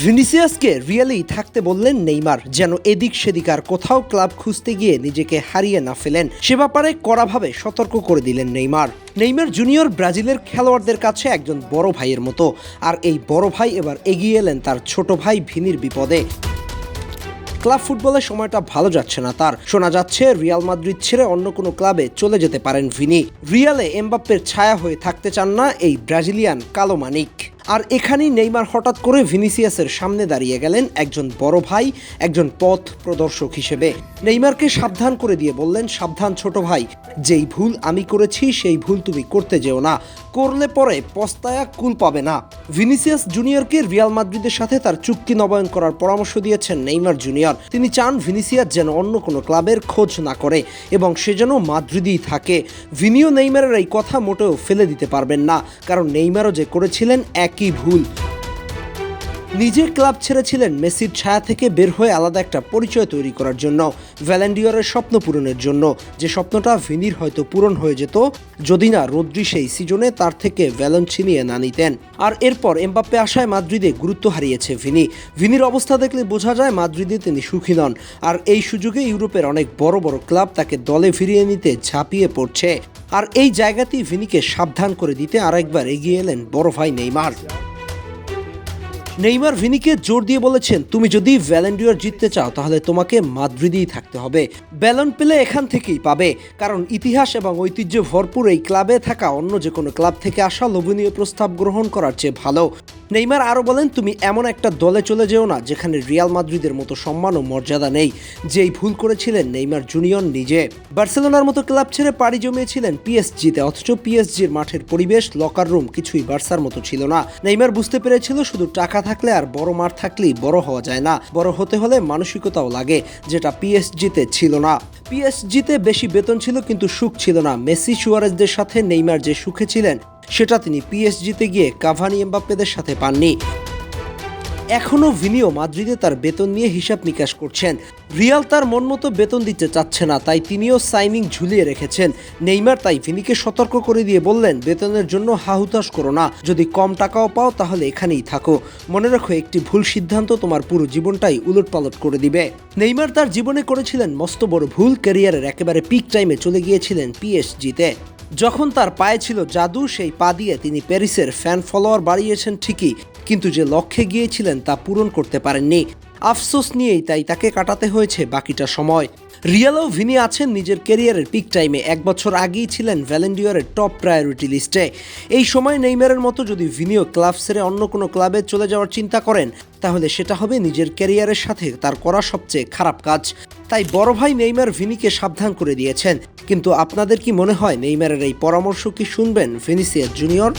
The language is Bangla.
ভিনিসিয়াসকে রিয়েলি থাকতে বললেন নেইমার, যেন এদিক সেদিক আর কোথাও ক্লাব খুঁজতে গিয়ে নিজেকে হারিয়ে না ফেলেন। সে ব্যাপারে কড়াভাবে সতর্ক করে দিলেন নেইমার। নেইমার জুনিয়র ব্রাজিলের খেলোয়াড়দের কাছে একজন বড় ভাইয়ের মতো, আর এই বড় ভাই এবার এগিয়ে এলেন তার ছোট ভাই ভিনির বিপদে। ক্লাব ফুটবলের সময়টা ভালো যাচ্ছে না তার। শোনা যাচ্ছে, রিয়াল মাদ্রিদ ছেড়ে অন্য কোনো ক্লাবে চলে যেতে পারেন ভিনি। রিয়ালে এমবাপ্পের ছায়া হয়ে থাকতে চান না এই ব্রাজিলিয়ান কালো মানিক। আর এখানেই নেইমার হঠাৎ করে ভিনিসিয়াসের সামনে দাঁড়িয়ে গেলেন একজন বড় ভাই, একজন পথ প্রদর্শক হিসেবে। নেইমারকে সাবধান করে দিয়ে বললেন, সাবধান ছোট ভাই, যেই ভুল আমি করেছি, সেই ভুল তুমি করতে যেও না। করলে পরে পস্তায়া কুল পাবে না। ভিনিসিয়াস জুনিয়রকে রিয়াল মাদ্রিদের সাথে তার চুক্তি নবায়ন করার পরামর্শ দিয়েছেন নেইমার জুনিয়র। তিনি চান ভিনিসিয়াস যেন অন্য কোনো ক্লাবের খোঁজ না করে এবং সে যেন মাদ্রিদেই থাকে। ভিনিও নেইমারের এই কথা মোটেও ফেলে দিতে পারবেন না, কারণ নেইমারও যে করেছিলেন একই ভুল। নিজের ক্লাব ছেড়েছিলেন মেসির ছায়া থেকে বের হয়ে আলাদা একটা পরিচয় তৈরি করার জন্য ভ্যালেন্ডিয়রের স্বপ্ন পূরণের জন্য। যে স্বপ্নটা ভিনির হয়তো পূরণ হয়ে যেত যদি না রদ্রি সেই সিজনে তার থেকে ভ্যালন ছিনিয়ে না নিতেন। আর এরপর এমবাপ্পে আসায় মাদ্রিদে গুরুত্ব হারিয়েছে ভিনি। ভিনির অবস্থা দেখলে বোঝা যায় মাদ্রিদে তিনি সুখী নন। আর এই সুযোগে ইউরোপের অনেক বড় বড় ক্লাব তাকে দলে ফিরিয়ে নিতে ঝাঁপিয়ে পড়ছে। আর এই জায়গাতেই ভিনিকে সাবধান করে দিতে আরেকবার এগিয়ে এলেন বড় ভাই নেইমার। নেইমার ভিনিকে জোর দিয়ে বলেছেন, তুমি যদি ভ্যালেন্ডিয়ার জিততে চাও, তাহলে তোমাকে মাদ্রিদেই থাকতে হবে। ব্যালন পেলে এখান থেকেই পাবে। কারণ ইতিহাস এবং ঐতিহ্য ভরপুর এই ক্লাবে থাকা অন্য যে কোনো ক্লাব থেকে আসা লোভনীয় প্রস্তাব গ্রহণ করার চেয়ে ভালো। নেইমার আরও বলেন, তুমি এমন একটা দলে চলে যেও না যেখানে রিয়াল মাদ্রিদের মতো সম্মান ও মর্যাদা নেই, যেই ভুল করেছিলেন নেইমার জুনিয়র নিজে। বার্সেলোনার মতো ক্লাব ছেড়ে পাড়ি জমিয়েছিলেন পিএসজিতে, অথচ পিএসজির মাঠের পরিবেশ লকার রুম কিছুই বার্সার মতো ছিল না। নেইমার বুঝতে পেরেছিল, শুধু টাকা থাকলে আর বড় মাঠ থাকলেই বড় হওয়া যায় না, বড় হতে হলে মানসিকতাও লাগে, যেটা পিএসজিতে ছিল না। পিএসজিতে বেশি বেতন ছিল, কিন্তু সুখ ছিল না। মেসি সুয়ারেজদের সাথে নেইমার যে সুখে ছিলেন সেটা তিনি পিএসজিতে গিয়ে কাভানি এমবাপ্পেদের সাথে পাননি। এখনও ভিনিও মাদ্রিদে তার বেতন নিয়ে হিসাব নিকাশ করছেন। রিয়াল তার মন মতো বেতন দিতে চাচ্ছে না, তাই তিনিও সাইনিং ঝুলিয়ে রেখেছেন। নেইমার তাই ভিনিকে সতর্ক করে দিয়ে বললেন, বেতনের জন্য হাহুতাশ করো না। যদি কম টাকাও পাও তাহলে এখানেই থাকো। মনে রাখো, একটি ভুল সিদ্ধান্ত তোমার পুরো জীবনটাই উলটপালট করে দিবে। নেইমার তার জীবনে করেছিলেন মস্ত বড় ভুল, ক্যারিয়ারের একেবারে পিক টাইমে চলে গিয়েছিলেন পিএসজিতে যখন তার পায়ে ছিল জাদু, সেই পা দিয়ে তিনি প্যারিসের ফ্যান ফলোয়ার বাড়িয়েছেন ঠিকই, কিন্তু যে লক্ষ্যে গিয়েছিলেন তা পূরণ করতে পারেননি। আফসোস নিয়েই তাই তাকে কাটাতে হয়েছে বাকিটা সময়। রিয়ালও ভিনি আছেন নিজের ক্যারিয়ারের পিক টাইমে এক বছর আগেই ছিলেন ভ্যালেন্ডিয়রের টপ প্রায়োরিটি লিস্টে এই সময় নেইমারের মতো যদি ভিনিও ক্লাব সেরে অন্য কোনো ক্লাবে চলে যাওয়ার চিন্তা করেন, তাহলে সেটা হবে নিজের ক্যারিয়ারের সাথে তার করা সবচেয়ে খারাপ কাজ। তাই বড় ভাই নেইমার ভিনিকে সাবধান করে দিয়েছেন। কিন্তু আপনাদের কি মনে হয় নেইমারের এই পরামর্শ কি শুনবেন ভিনিসিয়াস জুনিয়র?